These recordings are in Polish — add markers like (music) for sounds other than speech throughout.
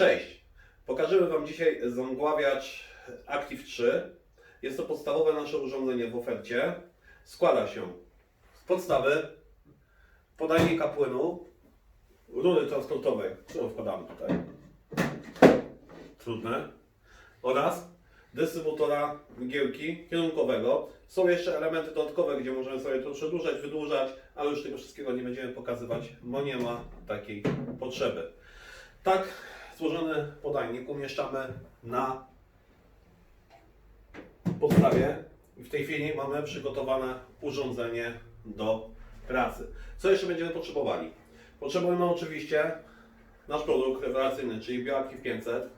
Cześć! Pokażemy Wam dzisiaj zamgławiacz Active 3. Jest to podstawowe nasze urządzenie w ofercie. Składa się z podstawy, podajnika płynu, rury transportowej, którą wkładamy tutaj, trudne, oraz dystrybutora mgiełki kierunkowego. Są jeszcze elementy dodatkowe, gdzie możemy sobie to przedłużać, wydłużać, ale już tego wszystkiego nie będziemy pokazywać, bo nie ma takiej potrzeby. Tak złożony podajnik umieszczamy na podstawie i w tej chwili mamy przygotowane urządzenie do pracy. Co jeszcze będziemy potrzebowali? Potrzebujemy oczywiście nasz produkt rewelacyjny, czyli Bioactive 500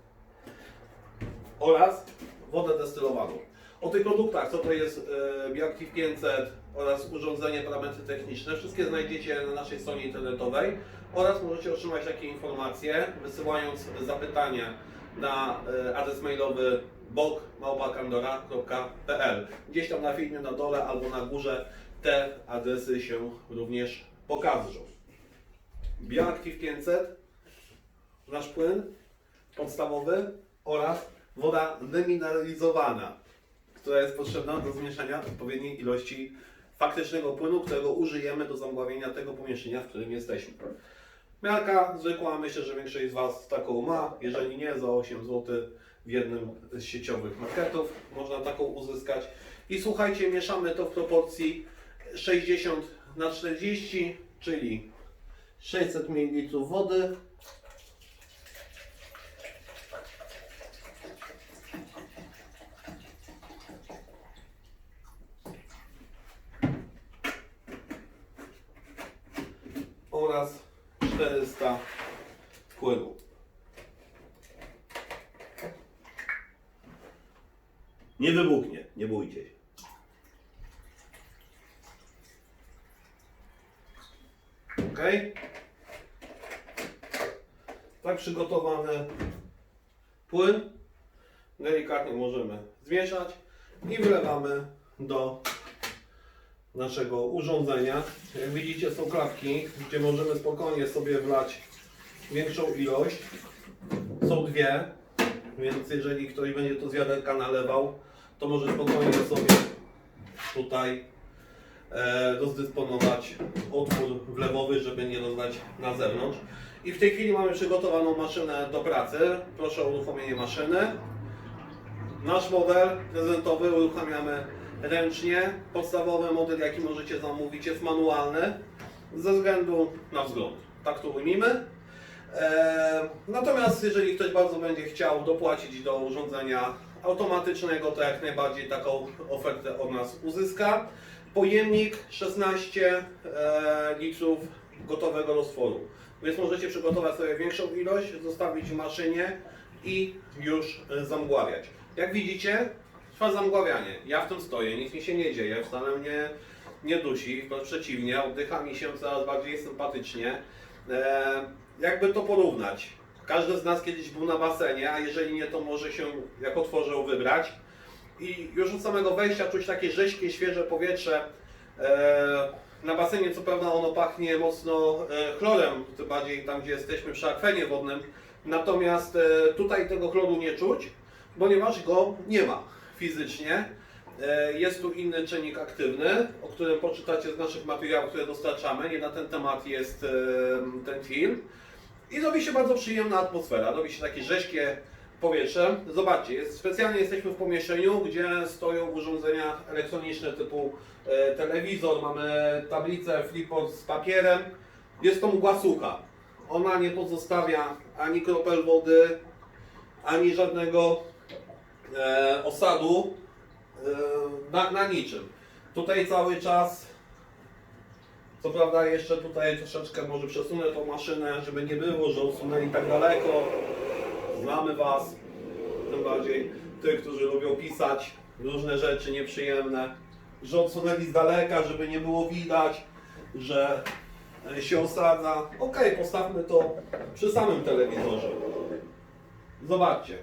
oraz wodę destylowaną. O tych produktach, co to jest e, Bioactive 500 oraz urządzenie, parametry techniczne, wszystkie znajdziecie na naszej stronie internetowej oraz możecie otrzymać takie informacje wysyłając zapytania na e, adres mailowy bok.małpakandora.pl Gdzieś tam na filmie na dole albo na górze te adresy się również pokażą. Bioactive 500, nasz płyn podstawowy oraz woda demineralizowana, która jest potrzebna do zmieszania odpowiedniej ilości faktycznego płynu, którego użyjemy do zamgławienia tego pomieszczenia, w którym jesteśmy. Miarka zwykła, myślę, że większość z Was taką ma. Jeżeli nie, za 8 zł w jednym z sieciowych marketów można taką uzyskać. I słuchajcie, mieszamy to w proporcji 60 na 40, czyli 600 ml wody. Oraz 400 płynu. Nie wybuchnie, nie bójcie się. Ok? Tak przygotowany płyn delikatnie możemy zmieszać i wylewamy do naszego urządzenia. Jak widzicie są klapki, gdzie możemy spokojnie sobie wlać większą ilość. Są dwie, więc jeżeli ktoś będzie to z wiaderka nalewał, to może spokojnie sobie tutaj e, rozdysponować otwór wlewowy, żeby nie rozlać na zewnątrz. I w tej chwili mamy przygotowaną maszynę do pracy. Proszę o uruchomienie maszyny. Nasz model prezentowy uruchamiamy ręcznie. Podstawowy model, jaki możecie zamówić, jest manualny ze względu na wzgląd. Tak to ujmijmy. Eee, natomiast jeżeli ktoś bardzo będzie chciał dopłacić do urządzenia automatycznego, to jak najbardziej taką ofertę od nas uzyska. Pojemnik 16 e, litrów gotowego roztworu. Więc możecie przygotować sobie większą ilość, zostawić w maszynie i już e, zamgławiać. Jak widzicie, trwa zamgławianie. Ja w tym stoję, nic mi się nie dzieje, wcale mnie nie dusi, wręcz przeciwnie, oddycha mi się coraz bardziej sympatycznie. E, jakby to porównać? Każdy z nas kiedyś był na basenie, a jeżeli nie, to może się jak otworzył wybrać. I już od samego wejścia czuć takie rześkie, świeże powietrze. E, na basenie co prawda ono pachnie mocno e, chlorem, tym bardziej tam gdzie jesteśmy przy akwenie wodnym. Natomiast e, tutaj tego chloru nie czuć, ponieważ go nie ma fizycznie. E, Jest tu inny czynnik aktywny, o którym poczytacie z naszych materiałów, które dostarczamy. Nie na ten temat jest e, ten film. I robi się bardzo przyjemna atmosfera, robi się takie rześkie powietrze. Zobaczcie, jest, specjalnie jesteśmy w pomieszczeniu, gdzie stoją urządzenia elektroniczne typu e, telewizor, mamy tablicę flipboard z papierem. Jest to mgła sucha. Ona nie pozostawia ani kropel wody, ani żadnego e, osadu e, na, na niczym. Tutaj cały czas co prawda jeszcze tutaj troszeczkę może przesunę tą maszynę, żeby nie było, że odsunęli tak daleko. Znamy Was, tym bardziej tych, którzy lubią pisać różne rzeczy nieprzyjemne, że odsunęli z daleka, żeby nie było widać, że e, się osadza. Ok, postawmy to przy samym telewizorze. Zobaczcie.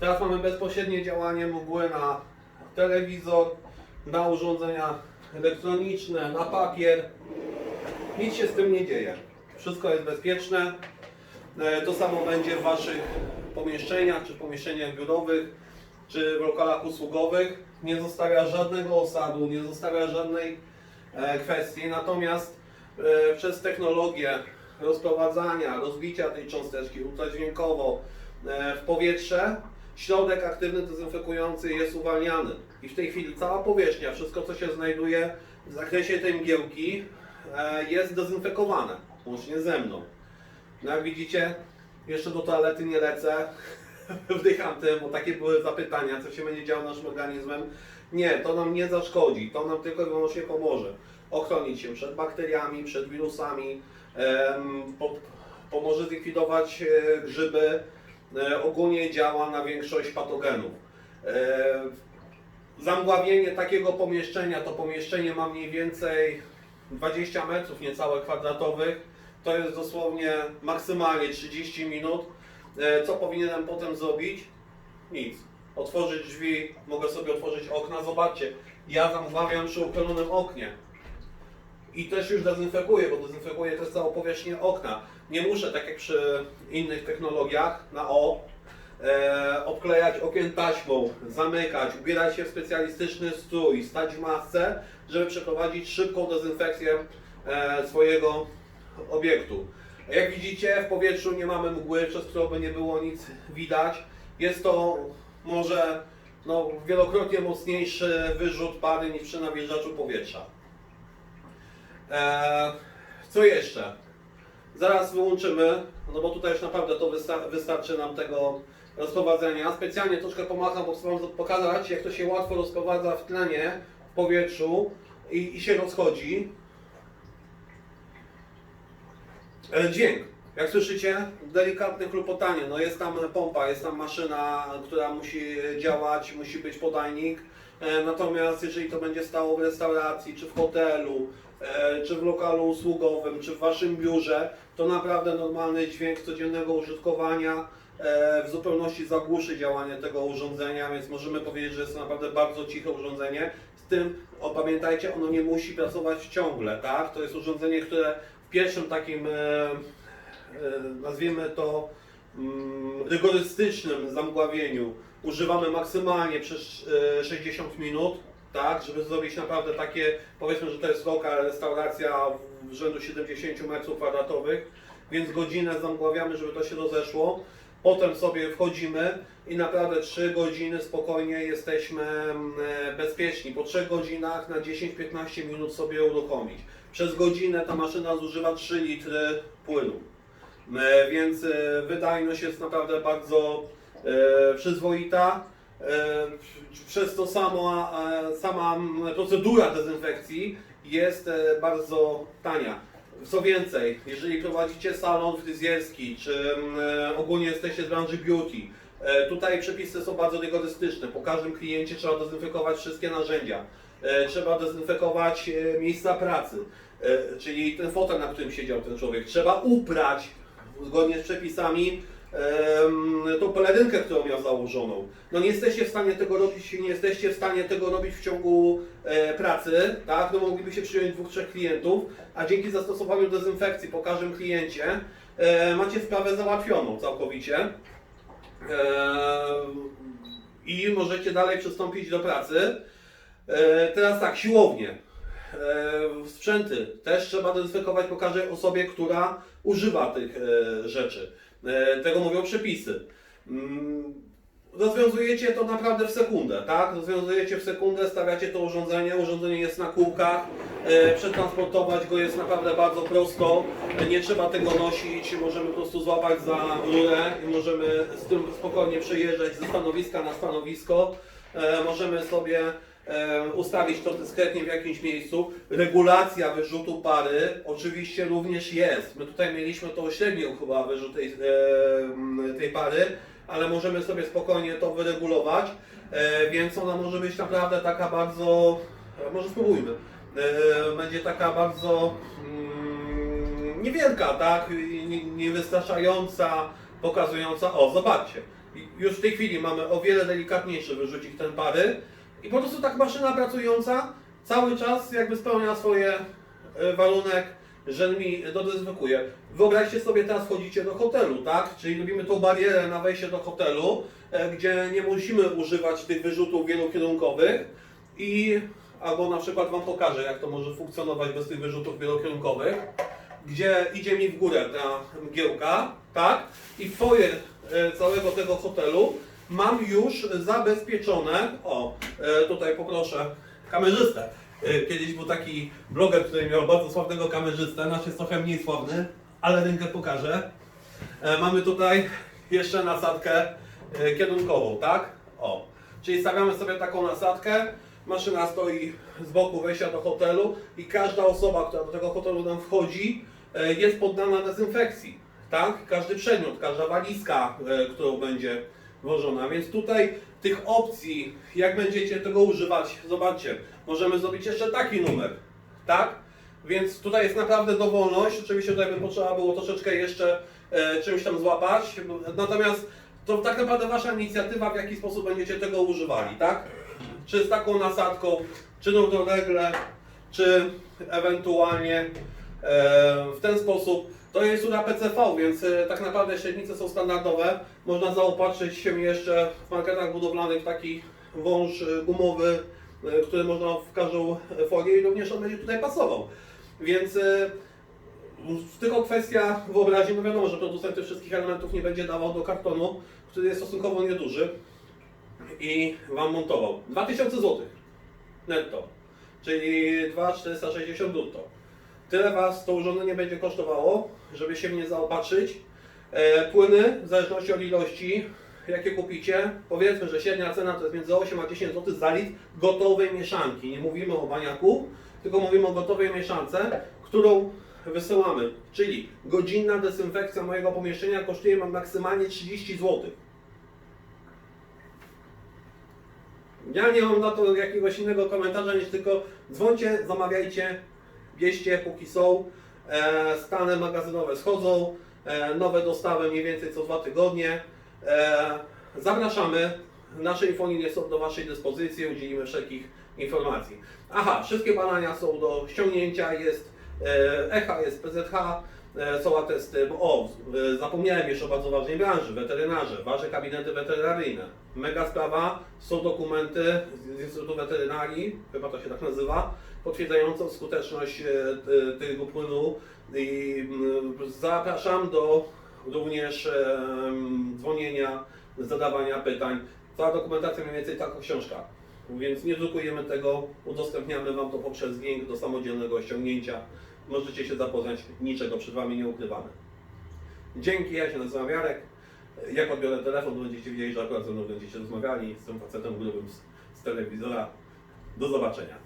Teraz mamy bezpośrednie działanie mgły na telewizor, na urządzenia elektroniczne, na papier. Nic się z tym nie dzieje. Wszystko jest bezpieczne. E, To samo będzie w Waszych pomieszczeniach, czy pomieszczeniach biurowych, czy w lokalach usługowych. Nie zostawia żadnego osadu, nie zostawia żadnej e, kwestii. Natomiast e, przez technologię rozprowadzania, rozbicia tej cząsteczki ultradźwiękowo w powietrze, środek aktywny dezynfekujący jest uwalniany. I w tej chwili cała powierzchnia, wszystko co się znajduje w zakresie tej mgiełki e, jest dezynfekowane, łącznie ze mną. No jak widzicie, jeszcze do toalety nie lecę, (laughs) wdycham tym, bo takie były zapytania, co się będzie działo naszym organizmem. Nie, to nam nie zaszkodzi, to nam tylko i wyłącznie pomoże ochronić się przed bakteriami, przed wirusami, pomoże zlikwidować e, grzyby, ogólnie działa na większość patogenów. E, Zamgławienie takiego pomieszczenia, to pomieszczenie ma mniej więcej 20 metrów niecałe kwadratowych, to jest dosłownie maksymalnie 30 minut. E, Co powinienem potem zrobić? Nic. Otworzyć drzwi, mogę sobie otworzyć okna. Zobaczcie, ja zamgławiam przy uchylonym oknie. I też już dezynfekuję, bo dezynfekuję też całą powierzchnię okna. Nie muszę, tak jak przy innych technologiach, na O, e, obklejać okien taśmą, zamykać, ubierać się w specjalistyczny strój, stać w masce, żeby przeprowadzić szybką dezynfekcję e, swojego obiektu. Jak widzicie, w powietrzu nie mamy mgły, przez którą by nie było nic widać. Jest to może no, wielokrotnie mocniejszy wyrzut pary niż przy nawilżaczu powietrza. Eee, co jeszcze? Zaraz wyłączymy, no bo tutaj już naprawdę to wysta- wystarczy nam tego rozprowadzenia. Specjalnie troszkę pomacham, bo chcę Wam pokazać, jak to się łatwo rozprowadza w tlenie, w powietrzu i, i się rozchodzi. E, Dźwięk. Jak słyszycie, delikatne chlupotanie. No jest tam pompa, jest tam maszyna, która musi działać, musi być podajnik. E, Natomiast jeżeli to będzie stało w restauracji, czy w hotelu, e, czy w lokalu usługowym, czy w waszym biurze, to naprawdę normalny dźwięk codziennego użytkowania e, w zupełności zagłuszy działanie tego urządzenia, więc możemy powiedzieć, że jest to naprawdę bardzo ciche urządzenie. Z tym, o, pamiętajcie, ono nie musi pracować ciągle, tak? To jest urządzenie, które w pierwszym takim, nazwijmy to, mm, rygorystycznym zamgławieniu używamy maksymalnie przez e, 60 minut, tak, żeby zrobić naprawdę takie, powiedzmy, że to jest lokal, restauracja w rzędu 70 m2, więc godzinę zamgławiamy, żeby to się rozeszło. Potem sobie wchodzimy i naprawdę 3 godziny spokojnie jesteśmy mm, e, bezpieczni. Po 3 godzinach na 10-15 minut sobie uruchomić. Przez godzinę ta maszyna zużywa 3 litry płynu. E, Więc e, wydajność jest naprawdę bardzo e, przyzwoita. E, Przez to samo, e, sama procedura dezynfekcji jest e, bardzo tania. Co więcej, jeżeli prowadzicie salon fryzjerski, czy m, e, ogólnie jesteście z branży beauty, e, tutaj przepisy są bardzo rygorystyczne. Po każdym kliencie trzeba dezynfekować wszystkie narzędzia. E, Trzeba dezynfekować e, miejsca pracy, e, czyli ten fotel, na którym siedział ten człowiek. Trzeba uprać zgodnie z przepisami tą pelerynkę, którą miał założoną. No nie jesteście w stanie tego robić, nie jesteście w stanie tego robić w ciągu e, pracy, tak? No mogliby się przyjąć dwóch, trzech klientów, a dzięki zastosowaniu dezynfekcji po każdym kliencie e, macie sprawę załatwioną całkowicie. I możecie dalej przystąpić do pracy. E, teraz tak, siłownie. Sprzęty też trzeba dezynfekować po każdej osobie, która używa tych rzeczy. E, tego mówią przepisy. Mm, Rozwiązujecie to naprawdę w sekundę, tak? Rozwiązujecie w sekundę, stawiacie to urządzenie, urządzenie jest na kółkach, e, przetransportować go jest naprawdę bardzo prosto, nie trzeba tego nosić, możemy po prostu złapać za rurę i możemy z tym spokojnie przejeżdżać ze stanowiska na stanowisko, e, możemy sobie ustawić to dyskretnie w jakimś miejscu. Regulacja wyrzutu pary oczywiście również jest. My tutaj mieliśmy tą średnią chyba wyrzut tej, tej pary, ale możemy sobie spokojnie to wyregulować, e, więc ona może być naprawdę taka bardzo, e, może spróbujmy, e, będzie taka bardzo mm, niewielka, tak, niewystarczająca, pokazująca, o zobaczcie, już w tej chwili mamy o wiele delikatniejszy wyrzucik ten pary i po prostu tak maszyna pracująca cały czas jakby spełnia swoje e, warunek że mi dodezynfekuje. Wyobraźcie sobie, teraz wchodzicie do hotelu, tak? Czyli robimy tą barierę na wejście do hotelu, e, gdzie nie musimy używać tych wyrzutów wielokierunkowych i albo na przykład Wam pokażę, jak to może funkcjonować bez tych wyrzutów wielokierunkowych, gdzie idzie mi w górę ta mgiełka, tak? I foyer e, całego tego hotelu mam już zabezpieczone, o, e, tutaj poproszę kamerzystę. E, Kiedyś był taki bloger, który miał bardzo sławnego kamerzystę, nasz jest trochę mniej sławny, ale rękę pokażę. E, Mamy tutaj jeszcze nasadkę kierunkową, tak? O, czyli stawiamy sobie taką nasadkę, maszyna stoi z boku wejścia do hotelu i każda osoba, która do tego hotelu nam wchodzi, jest poddana dezynfekcji, tak? Każdy przedmiot, każda walizka, którą będzie więc tutaj tych opcji, jak będziecie tego używać, zobaczcie, możemy zrobić jeszcze taki numer, tak? Więc tutaj jest naprawdę dowolność. Oczywiście tutaj by potrzeba było troszeczkę jeszcze e, czymś tam złapać. Natomiast to tak naprawdę wasza inicjatywa, w jaki sposób będziecie tego używali, tak? Czy z taką nasadką, czy równolegle, czy ewentualnie e, w ten sposób. To jest rura PCV, więc e, tak naprawdę średnice są standardowe. Można zaopatrzyć się jeszcze w marketach budowlanych w taki wąż e, gumowy, e, który można w każdą folię i również on będzie tutaj pasował. Więc tylko kwestia wyobraźni, no wiadomo, że producent tych wszystkich elementów nie będzie dawał do kartonu, który jest stosunkowo nieduży i Wam montował. 2000 zł netto, czyli 2460 brutto. Tyle Was to urządzenie będzie kosztowało, żeby się w nie zaopatrzyć. E, płyny, w zależności od ilości, jakie kupicie, powiedzmy, że średnia cena to jest między 8 a 10 zł za litr gotowej mieszanki. Nie mówimy o baniaku, tylko mówimy o gotowej mieszance, którą wysyłamy. Czyli godzinna dezynfekcja mojego pomieszczenia kosztuje mam maksymalnie 30 zł. Ja nie mam na to jakiegoś innego komentarza niż tylko dzwońcie, zamawiajcie, bierzcie póki są. E, stany magazynowe schodzą, e, nowe dostawy mniej więcej co dwa tygodnie. E, zapraszamy. Nasze infolinie są do Waszej dyspozycji, udzielimy wszelkich informacji. Aha, wszystkie badania są do ściągnięcia, jest ECHA, jest PZH, są atesty, o, zapomniałem jeszcze o bardzo ważnej branży, weterynarze, Wasze kabinety weterynaryjne. Mega sprawa, są dokumenty z Instytutu Weterynarii, chyba to się tak nazywa, potwierdzającą skuteczność e, tego płynu i mm, zapraszam do również e, mm, dzwonienia, zadawania pytań. Cała dokumentacja mniej więcej taka książka. Więc nie drukujemy tego, udostępniamy Wam to poprzez link do samodzielnego ściągnięcia. Możecie się zapoznać, niczego przed Wami nie ukrywamy. Dzięki, ja się nazywam Jarek. Jak odbiorę telefon, to będziecie wiedzieli, że akurat ze mną będziecie rozmawiali z tym facetem grubym z telewizora. Do zobaczenia.